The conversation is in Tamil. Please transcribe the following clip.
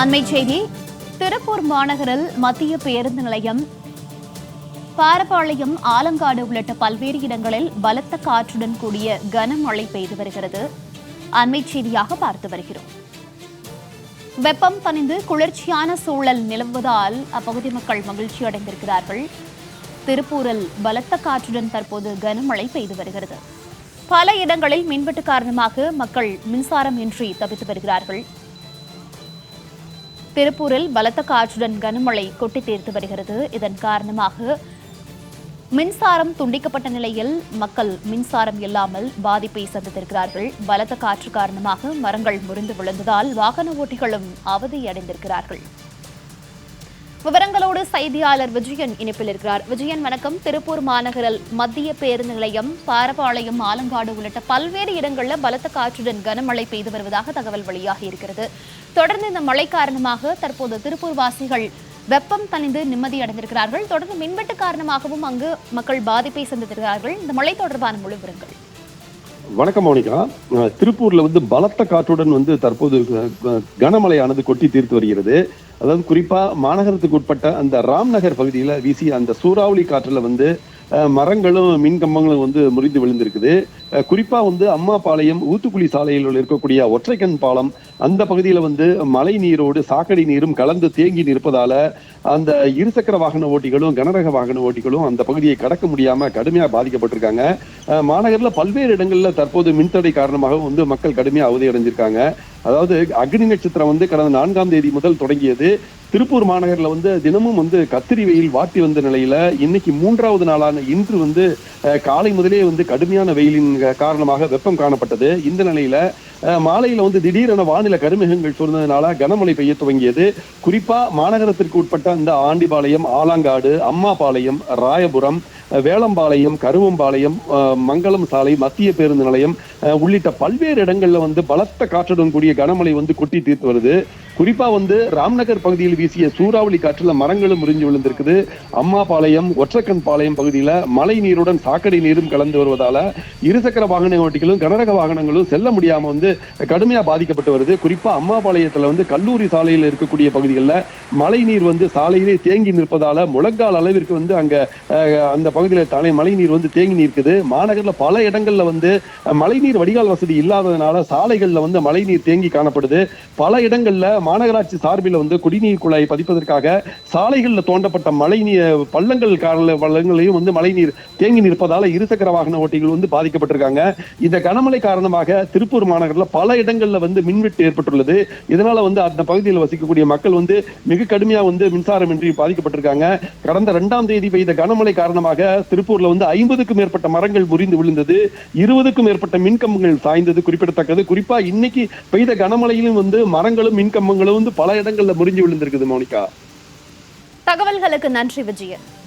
அண்மை செய்தி. திருப்பூர் மாநகரில் மத்திய பேருந்து நிலையம் பாரப்பாளையம் ஆலங்காடு உள்ளிட்ட பல்வேறு இடங்களில் பலத்த காற்றுடன் கூடிய கனமழை பெய்து வருகிறது. அண்மை செய்தியாக பார்த்து வருகிறோம். வெப்பம் தணிந்து குளிர்ச்சியான சூழல் நிலவுவதால் அப்பகுதி மக்கள் மகிழ்ச்சி அடைந்திருக்கிறார்கள். திருப்பூரில் பலத்த காற்றுடன் தற்போது கனமழை பெய்து வருகிறது. பல இடங்களில் மின்வெட்டு காரணமாக மக்கள் மின்சாரம் இன்றி தவித்து வருகிறார்கள். திருப்பூரில் பலத்த காற்றுடன் கனமழை கொட்டி தீர்த்து வருகிறது. இதன் காரணமாக மின்சாரம் துண்டிக்கப்பட்ட நிலையில் மக்கள் மின்சாரம் இல்லாமல் பாதிப்பை சந்தித்திருக்கிறார்கள். பலத்த காற்று காரணமாக மரங்கள் முறிந்து விழுந்ததால் வாகன ஓட்டிகளும் அவதியடைந்திருக்கிறார்கள். விவரங்களோடு செய்தியாளர் விஜயன் இணைப்பில் இருக்கிறார். விஜயன் வணக்கம். திருப்பூர் மாநகரில் மத்திய பேருந்து நிலையம் பாரபாளையம் ஆலங்காடு உள்ளிட்ட பல்வேறு இடங்களில் பலத்த காற்றுடன் கனமழை பெய்து வருவதாக தகவல் வெளியாகி இருக்கிறது. தொடர்ந்து இந்த மழை காரணமாக தற்போது திருப்பூர் வாசிகள் வெப்பம் தணிந்து நிம்மதி அடைந்திருக்கிறார்கள். தொடர்ந்து மின்வெட்டு காரணமாகவும் அங்கு மக்கள் பாதிப்பை சந்தித்திருக்கிறார்கள். இந்த மழை தொடர்பான முழு விவரங்கள். வணக்கம் மோனிகா. திருப்பூர்ல வந்து பலத்த காற்றுடன் வந்து தற்போது கனமழையானது கொட்டி தீர்த்து வருகிறது. அதாவது குறிப்பாக மாநகரத்துக்கு உட்பட்ட அந்த ராம்நகர் பகுதியில் வீசிய அந்த சூறாவளி காற்றில் வந்து மரங்களும் மின் கம்பங்களும் வந்து முறிந்து விழுந்திருக்குது. குறிப்பாக வந்து அம்மா பாளையம் ஊத்துக்குழி சாலையில் இருக்கக்கூடிய ஒற்றைக்கண் பாலம் அந்த பகுதியில் வந்து மழை நீரோடு சாக்கடை நீரும் கலந்து தேங்கி நிற்பதால அந்த இருசக்கர வாகன ஓட்டிகளும் கனரக வாகன ஓட்டிகளும் அந்த பகுதியை கடக்க முடியாமல் கடுமையாக பாதிக்கப்பட்டிருக்காங்க. மாநகரில் பல்வேறு இடங்களில் தற்போது மின்தடை காரணமாக வந்து மக்கள் கடுமையாக அவதி அடைஞ்சிருக்காங்க. அதாவது அக்னி நட்சத்திரம் வந்து கடந்த நான்காம் தேதி முதல் தொடங்கியது. திருப்பூர் மாநகரில் வந்து தினமும் வந்து கத்திரி வெயில் வாட்டி வந்த நிலையில இன்னைக்கு மூன்றாவது நாளான இன்று வந்து காலை முதலே வந்து கடுமையான வெயிலின் காரணமாக வெப்பம் காணப்பட்டது. இந்த நிலையில மாலையில வந்து திடீரென வானிலை கருமேகங்கள் சூழ்ந்ததுனால கனமழை பெய்ய துவங்கியது. குறிப்பா மாநகரத்திற்கு உட்பட்ட இந்த ஆண்டிபாளையம் ஆலாங்காடு அம்மாபாளையம் ராயபுரம் வேளம்பாளையம் கருவம்பாளையம் மங்களம் சாலை மத்திய பேருந்து நிலையம் உள்ளிட்ட பல்வேறு இடங்கள்ல வந்து பலத்த காற்றுடன் கூடிய கனமழை வந்து கொட்டி தீர்த்து வருது. குறிப்பா வந்து ராம்நகர் பகுதியில் வீசிய சூறாவளி காற்றுல மரங்களும் முறிஞ்சு விழுந்திருக்குது. அம்மாபாளையம் ஒற்றக்கன் பாளையம் பகுதியில மழை நீருடன் சாக்கடை நீரும் கலந்து வருவதால இருசக்கர வாகன ஓட்டிகளும் கனரக வாகனங்களும் செல்ல முடியாம வந்து கடுமையா பாதிக்கப்பட்டு வருது. குறிப்பா அம்மாபாளையத்துல வந்து கல்லூரி சாலையில் இருக்கக்கூடிய பகுதிகளில் மழை நீர் வந்து சாலையிலே தேங்கி நிற்பதால முழங்கால் அளவிற்கு வந்து அங்க அந்த பகுதியில் தலை மழை நீர் வந்து தேங்கி நிற்குது. மாநகரில் பல இடங்கள்ல வந்து மழைநீர் வடிகால் வசதி இல்லாததுனால சாலைகள்ல வந்து மழை நீர் தேங்கி காணப்படுது. பல இடங்கள்ல மாநகராட்சி சார்பில் வந்து குடிநீர் குழாய் பதிப்பதற்காக சாலைகளில் தோண்டப்பட்ட மழை நீர் பள்ளங்கள் கால பள்ளங்களையும் வந்து மழைநீர் தேங்கி நிற்பதால் இருசக்கர வாகன ஓட்டிகள் வந்து பாதிக்கப்பட்டிருக்காங்க. இந்த கனமழை காரணமாக திருப்பூர் மாநகரில் பல இடங்களில் வந்து மின்வெட்டு ஏற்பட்டுள்ளது. இதனால வந்து அந்த பகுதியில் வசிக்கக்கூடிய மக்கள் வந்து மிக கடுமையாக வந்து மின்சாரம் இன்றி பாதிக்கப்பட்டிருக்காங்க. கடந்த இரண்டாம் தேதி பெய்த கனமழை காரணமாக திருப்பூர்ல வந்து ஐம்பதுக்கும் மேற்பட்ட மரங்கள் முறிந்து விழுந்தது. இருபதுக்கும் மேற்பட்ட மின்கம்பங்கள் சாய்ந்தது குறிப்பிடத்தக்கது. குறிப்பா இன்னைக்கு பெய்த கனமழையிலும் வந்து மரங்களும் மின்கம்பங்களும் வந்து பல இடங்கள்ல முறிஞ்சு விழுந்திருக்குது மோனிகா. தகவல்களுக்கு நன்றி விஜயன்.